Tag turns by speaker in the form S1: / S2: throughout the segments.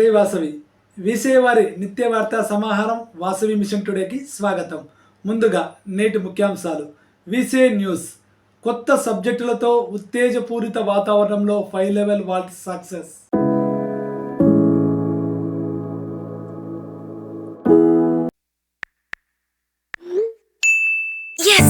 S1: జై వాసవి విసేవారి నిత్య వార్తా సమాహారం వాసవి మిషన్ టుడేకి స్వాగతం. ముందుగా నేటి ముఖ్యాంశాలు. విసే న్యూస్. కొత్త సబ్జెక్టులతో ఉత్తేజపూరిత వాతావరణంలో five level vault success.
S2: Yes!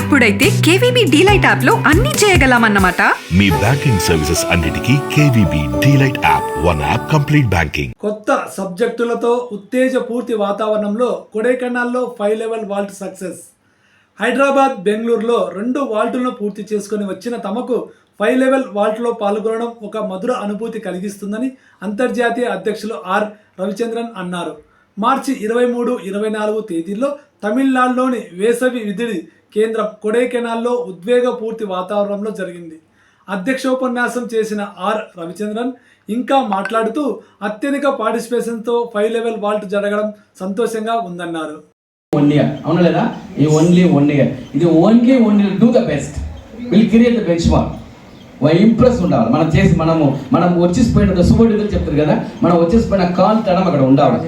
S2: అప్పుడైతే కేవీబీ డీలైట్ యాప్లో అన్ని చేయగలమన్నమాట.
S3: మీ బ్యాంకింగ్ సర్వీసెస్ అన్నిటికీ KVB delight app one app complete banking.
S1: కొత్త సబ్జెక్టులతో ఉత్తేజపూర్తి వాతావరణంలో కొడైకెనాల్లో five level vault success. Hyderabad బెంగళూరులో రెండు వాల్టులను పూర్తి చేసుకొని వచ్చిన తమకు ఫైవ్ లెవెల్ వాల్ట్లో పాల్గొనడం ఒక మధుర అనుభూతి కలిగిస్తుందని అంతర్జాతీయ అధ్యక్షులు ఆర్. రవిచంద్రన్ అన్నారు. మార్చి ఇరవై మూడు ఇరవై నాలుగు తేదీల్లో తమిళనాడులోని వేసవి విధుడి కేంద్ర కొడైకెనాల్లో ఉద్వేగపూర్తి వాతావరణంలో జరిగింది. అధ్యక్షోపన్యాసం చేసిన ఆర్ రవిచంద్రన్ ఇంకా మాట్లాడుతూ అత్యధిక పార్టిసిపేషన్తో ఫైవ్ లెవెల్ వాల్ట్ జరగడం సంతోషంగా ఉందన్నారు.
S4: వన్ ఇయర్ అవునా లేదా? ఈ ఓన్లీ వన్ ఇయర్ ఇది only one year do the best will create the benchmark impress ఉండాలి? మనం చేసి మనము మనం వచ్చేసిపోయిన సుబడితులు చెప్తారు కదా? మనం వచ్చేసిపోయిన కాల్ తడం అక్కడ ఉండాలి.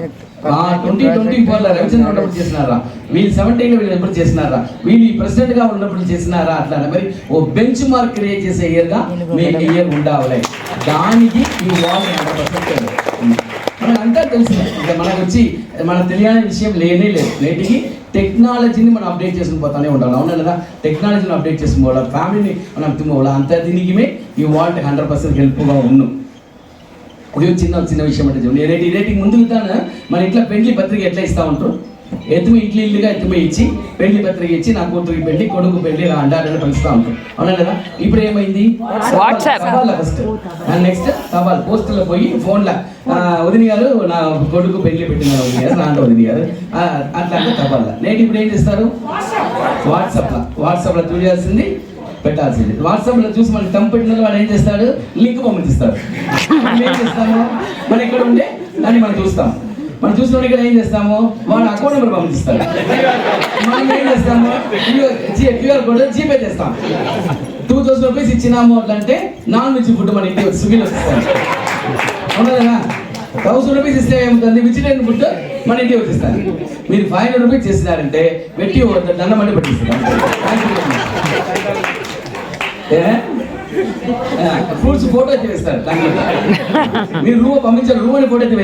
S4: ట్వంటీ ట్వంటీ ఫోర్లో రవిచంద్ర ఉన్నప్పుడు చేసినారా? వీళ్ళు సెవెంటీన్లో వీళ్ళు ఎప్పుడు చేసినారా? వీళ్ళు ఈ ప్రెసిడెంట్గా ఉన్నప్పుడు చేసినారా అట్లా మరి ఓ బెంచ్ మార్క్ క్రియేట్ చేసే ఇయర్గా మీకు ఇయర్ ఉండాలి దానికి ఈ వాల్ మనకు అంతా తెలుసు. ఇంకా మనకు వచ్చి మనకు తెలియని విషయం లేనే లేదు. నేటికి టెక్నాలజీని మనం అప్డేట్ చేసుకుని పోతానే ఉండాలి. అవునా లేదా? టెక్నాలజీని అప్డేట్ చేసుకుని పోవాలి. ఫ్యామిలీని మనం తిమ్మోవాలి అంత దీనికి ఈ వాల్ట్ హండ్రెడ్ పర్సెంట్ హెల్ప్గా ఉన్నాం. ఇది చిన్న చిన్న విషయం అంటే చూడండి. రేటి రేటింగ్ ముందు ఇస్తాను మన ఇంట్లో పెళ్ళి పత్రిక ఎట్లా ఇస్తా ఉంటారు? ఎత్తుమ ఇంట్లో ఇల్లుగా ఎత్తుమ ఇచ్చి పెళ్ళి పత్రిక ఇచ్చి నా కూతురికి పెళ్ళి కొడుకు పెళ్ళి ఇలా అండాలని పిలుస్తా ఉంటాం అవునా కదా ఇప్పుడు ఏమైంది? వాట్సాప్. ఫస్ట్ నెక్స్ట్ సవాల్ పోస్టులో పోయి ఫోన్లో వదిన గారు నా కొడుకు పెళ్ళి పెట్టిన వదిన గారు నా వదిన గారు. అట్లా అంటే తపాల నేటి ఇప్పుడు ఏం చేస్తారు? వాట్సాప్లో. వాట్సాప్లో చూడాల్సింది. పెట్టాల్సింది. వాట్సాప్లో చూసి మన కంపెనీలో వాడు ఏం చేస్తాడు? లింక్ పంపిస్తాడు మనం ఏం చేస్తాము? మనం ఇక్కడ ఉండే? దాన్ని మనం చూస్తాం. మనం చూసిన ఇక్కడ ఏం చేస్తాము? వాళ్ళ అకౌంట్ నెంబర్ పంపిస్తాడు మనం ఏం చేస్తాము? క్యూఆర్ కోడ్ జీపే చేస్తాం. టూ థౌసండ్ రూపీస్ ఇచ్చినాము అంటే నాన్ వెజ్ ఫుడ్ మన ఇంటికి స్విగ్గీలో వస్తాం అవునా? కదా థౌసండ్ రూపీస్ ఇస్తే ఏముంటుంది? వెజిటేరియన్ ఫుడ్ మన ఇంటికి వచ్చిస్తారు మీరు ఫైవ్ హండ్రెడ్ రూపీస్ చేసినారంటే పెట్టి దండం మళ్ళీ పెట్టిస్తారు. ఫ్రూట్స్ ఫోటో చేస్తారు మీరు రూమ్ పంపించారు రూమ్ అని ఫోటో అయితే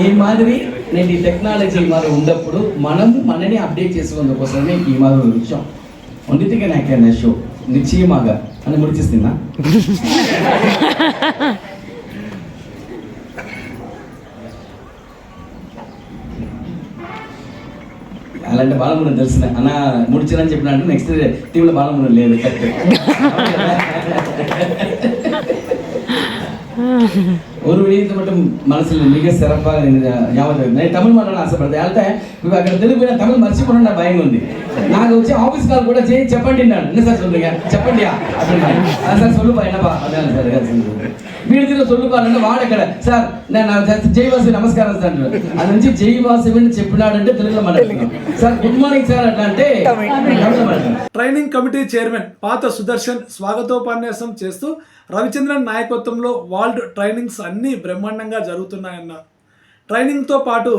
S4: ఈ మాదిరి నేను ఈ టెక్నాలజీ మరి ఉన్నప్పుడు మనం మనని అప్డేట్ చేసుకున్న కోసమే ఈ మాదిరి విషయం. వండితే నాకే షో నిశ్చయమాగా. అని ముడిచిస్తున్నా అంటే బాలమురుని తెలుసు అన్న ముడిచిరని చెప్పిన అంటే నెక్స్ట్ టీంలో బాలమురుని లేదు ஒரு விஷயத்தை மட்டும் மனசுல மிக சிறப்பாக ஞாபகம் நான் தமிழ் மாடல ஆசைப்படுது அல்ட்ட இப்போ அக்கட தெலுங்கு தமிழ் மறைச்சு நான் பயம் வந்து நாங்கள் வச்சு ஆஃபீஸ் கால் கூட சே செப்பண்டி நான் என்ன சார் சொல்றீங்க செப்பண்டியா அப்படின்னா சார் சொல்லுப்பா என்னப்பா அதான் சார் சொல்லுங்க వీడి తీరు సొల్లుపాలంటే వాడెక్కడ సార్ నేను జైవాసి నమస్కారం సార్. అది నుంచి జైవాసి అని చెప్పినాడంటే తెలుగులో మాట్లాడుతున్నాం. సార్ గుడ్ మార్నింగ్ సార్ అట్లా అంటే
S1: ట్రైనింగ్ కమిటీ చైర్మన్ పాత సుదర్శన్ స్వాగతోపన్యాసం చేస్తూ రవిచంద్రన్ నాయకత్వంలో వాల్డ్ ట్రైనింగ్స్ అన్నీ బ్రహ్మాండంగా జరుగుతున్నాయన్నారు ట్రైనింగ్తో పాటు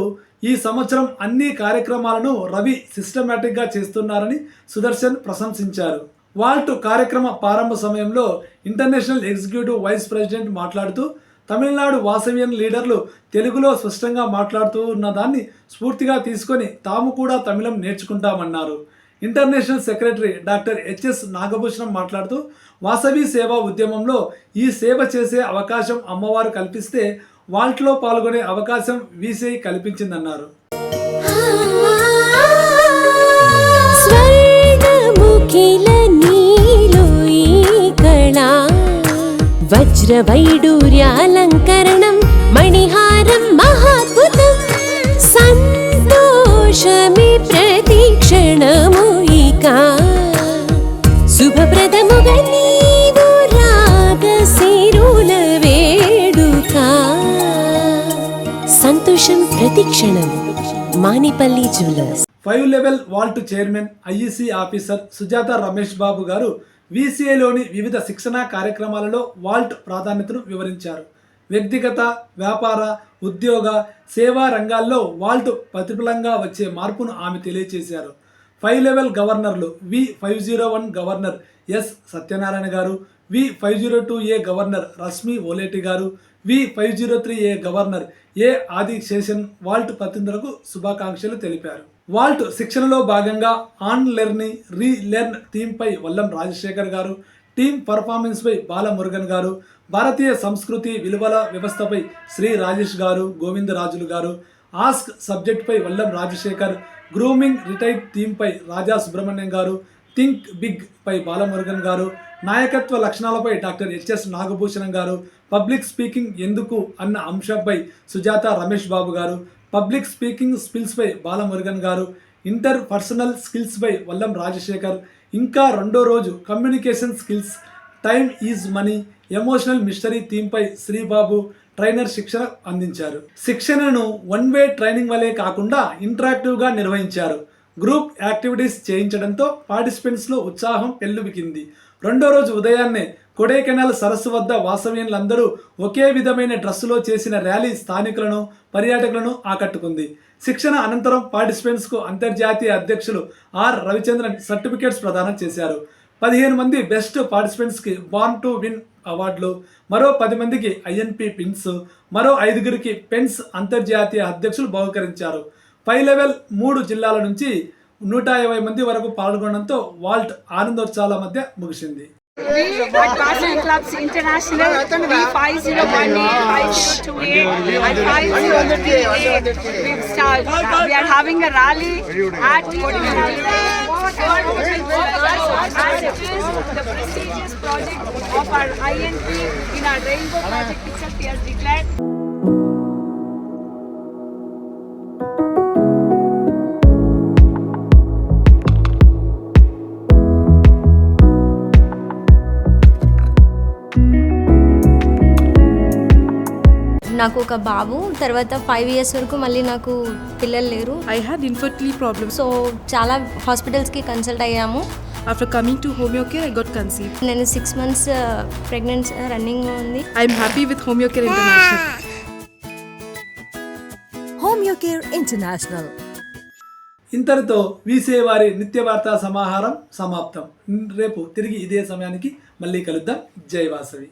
S1: ఈ సంవత్సరం అన్ని కార్యక్రమాలను రవి సిస్టమేటిక్గా చేస్తున్నారని సుదర్శన్ ప్రశంసించారు. వాల్ట్ కార్యక్రమ ప్రారంభ సమయంలో ఇంటర్నేషనల్ ఎగ్జిక్యూటివ్ వైస్ ప్రెసిడెంట్ మాట్లాడుతూ తమిళనాడు వాసవ్యన్ లీడర్లు తెలుగులో స్పష్టంగా మాట్లాడుతూ ఉన్న దాన్ని స్ఫూర్తిగా తీసుకొని తాము కూడా తమిళం నేర్చుకుంటామన్నారు. International secretary doctor HS Nagabhushanam మాట్లాడుతూ వాసవి సేవా ఉద్యమంలో ఈ సేవ చేసే అవకాశం అమ్మవారు కల్పిస్తే వాల్ట్లో పాల్గొనే అవకాశం వీసీఐ కల్పించిందన్నారు.
S5: ప్రతిక్షణము ఇక. శుభప్రదముగా నీవు రాగశిరుల వేడుక. సంతోషం ప్రతిక్షణం Manipalli jewellers.
S1: Five level vault chairman IEC officer Sujatha Ramesh Babu garu వీసీఏలోని వివిధ శిక్షణా కార్యక్రమాలలో వాల్ట్ ప్రాధాన్యతను వివరించారు. వ్యక్తిగత వ్యాపార ఉద్యోగ సేవా రంగాల్లో వాల్ట్ ప్రతిఫలంగా వచ్చే మార్పును ఆమె తెలియజేశారు ఫైవ్ లెవెల్ గవర్నర్లు V five zero one governor S Satyanarayana garu V five zero two A governor Rashmi Oleti garu V five zero three A governor A Adi Seshan vault ప్రతినిధులకు శుభాకాంక్షలు తెలిపారు. వాల్ట్ శిక్షణలో భాగంగా ఆన్ లెర్ని రీ లెర్న్ థీమ్పై Vallam Rajasekhar garu team పర్ఫార్మెన్స్పై Balamurugan గారు భారతీయ సంస్కృతి విలువల వ్యవస్థపై శ్రీ రాజేష్ గారు గోవిందరాజులు గారు ఆస్క్ సబ్జెక్ట్పై వల్లం రాజశేఖర్ గ్రూమింగ్ రిటైర్డ్ థీమ్పై రాజా సుబ్రహ్మణ్యం గారు థింక్ బిగ్ పై బాలమురుగన్ గారు నాయకత్వ లక్షణాలపై డాక్టర్ హెచ్ఎస్ నాగభూషణం గారు పబ్లిక్ స్పీకింగ్ ఎందుకు అన్న అంశంపై సుజాత రమేష్ బాబు గారు పబ్లిక్ స్పీకింగ్ స్కిల్స్పై బాలమురుగన్ గారు ఇంటర్ పర్సనల్ స్కిల్స్పై వల్లం రాజశేఖర్. ఇంకా రెండో రోజు communication skills time is money emotional mystery థీమ్పై Sribabu trainer శిక్షణ అందించారు. శిక్షణను వన్ వే ట్రైనింగ్ వలె కాకుండా ఇంటరాక్టివ్గా నిర్వహించారు. గ్రూప్ యాక్టివిటీస్ చేయించడంతో పార్టిసిపెంట్స్లో ఉత్సాహం పెల్లుబికింది రెండో రోజు ఉదయాన్నే కొడైకెనాల్ సరస్సు వద్ద వాసవ్యులందరూ ఒకే విధమైన డ్రెస్సులో చేసిన ర్యాలీ స్థానికులను పర్యాటకులను ఆకట్టుకుంది. శిక్షణ అనంతరం పార్టిసిపెంట్స్కు అంతర్జాతీయ అధ్యక్షులు ఆర్. రవిచంద్రన్ సర్టిఫికేట్స్ ప్రదానం చేశారు. పదిహేను మంది బెస్ట్ పార్టిసిపెంట్స్కి బార్న్ టు విన్ అవార్డులు మరో పది మందికి ఐఎన్పి పిన్స్ మరో ఐదుగురికి పెన్స్ అంతర్జాతీయ అధ్యక్షులు బహుకరించారు. పై లెవెల్ మూడు జిల్లాల నుంచి నూట ఇరవై మంది వరకు పాల్గొనడంతో వాల్ట్ ఆనందోత్సవాల మధ్య ముగిసింది.
S6: Project of R INP in R
S7: నాకు ఒక బాబు తర్వాత ఫైవ్ ఇయర్స్ వరకు మళ్ళీ నాకు పిల్లలు లేరు.
S8: I had infertility problems.
S7: So చాలా హాస్పిటల్స్కి కన్సల్ట్ అయ్యాము.
S8: After coming to Homeocare, I got conceived.
S7: నేను సిక్స్ మంత్స్ ప్రెగ్నెంట్ రన్నింగ్ ఉంది.
S8: I'm happy with Homeocare International.
S5: Homeocare International
S1: ఇంతటితో వీసే వారి నిత్య వార్తా సమాహారం సమాప్తం. రేపు తిరిగి ఇదే సమయానికి మళ్ళీ కలుద్దాం. జై వాసవి.